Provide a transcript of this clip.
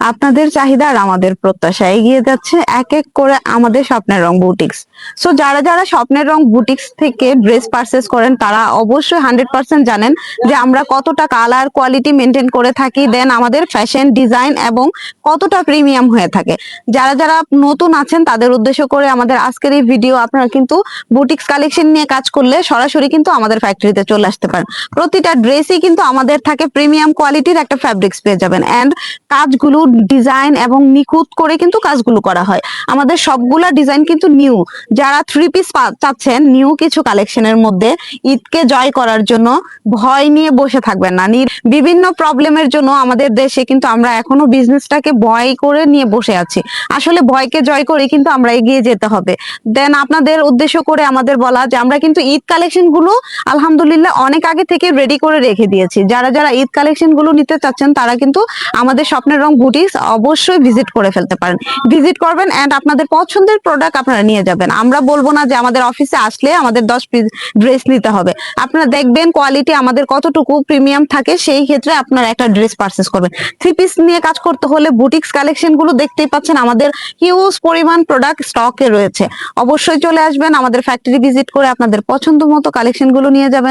আপনাদের চাহিদা আর আমাদের প্রত্যাশা। এগিয়ে যাচ্ছে এক এক করে আমাদের স্বপ্নের রং বুটিক্স সো যারা যারা স্বপ্নের রং বুটিক্স থেকে ড্রেস পারচেস করেন, তারা অবশ্যই হান্ড্রেড পার্সেন্ট জানেন যে আমরা কতটা কালার কোয়ালিটি মেনটেন করে থাকি দেন আমাদের ফ্যাশন ডিজাইন এবং কতটা প্রিমিয়াম হয়ে থাকে। যারা যারা নতুন আছেন, তাদের উদ্দেশ্য করে আমাদের আজকের এই ভিডিও আপনারা কিন্তু বুটিক্স কালেকশন নিয়ে কাজ করলে সরাসরি কিন্তু আমাদের ফ্যাক্টরিতে চলে আসতে পারেন। প্রতিটা ড্রেসই কিন্তু আমাদের থাকে প্রিমিয়াম কোয়ালিটির একটা ফ্যাব্রিক্স পেয়ে যাবেন। অ্যান্ড কাজগুলো ডিজাইন এবং নিখুঁত করে কিন্তু কাজগুলো করা হয়। আমাদের সবগুলা ডিজাইন কিন্তু নিউ যারা থ্রি পিস চাচ্ছেন নিউ কিছু কালেকশনের মধ্যে ঈদকে জয় করার জন্য ভয় নিয়ে বসে থাকবেন না। বিভিন্ন প্রবলেমের জন্য আমাদের দেশে কিন্তু আমরা এখনও বিজনেসটাকে ভয় করে নিয়ে বসে আছি। আসলে ভয়কে জয় করে কিন্তু আমরা এগিয়ে যেতে হবে। দেন আপনাদের উদ্দেশ্য করে আমাদের বলা যে আমরা কিন্তু ঈদ কালেকশনগুলো আলহামদুলিল্লাহ অনেক আগে থেকে রেডি করে রেখে দিয়েছি। যারা যারা ঈদ কালেকশনগুলো নিতে চাচ্ছেন, তারা কিন্তু আমাদের স্বপ্নের রং বুটিক্স অবশ্যই ভিজিট করে ফেলতে পারেন। ভিজিট করবেন এন্ড আপনাদের পছন্দের প্রোডাক্ট আপনারা নিয়ে যাবেন। আমরা বলব না যে আমাদের অফিসে আসলে আমাদের দশ পিস ড্রেস নিতে হবে। আপনারা দেখবেন কোয়ালিটি আমাদের কতটুকু প্রিমিয়াম থাকে, সেই ক্ষেত্রে আপনারা একটা ড্রেস পারচেস করবেন। থ্রি পিস নিয়ে কাজ করতে হলে বুটিক্স কালেকশনগুলো দেখতেই পাচ্ছেন আমাদের হিউজ পরিমাণ প্রোডাক্ট স্টকে রয়েছে। অবশ্যই চলে আসবেন, আমাদের ফ্যাক্টরি ভিজিট করে আপনাদের পছন্দ মতো কালেকশনগুলো নিয়ে যাবেন।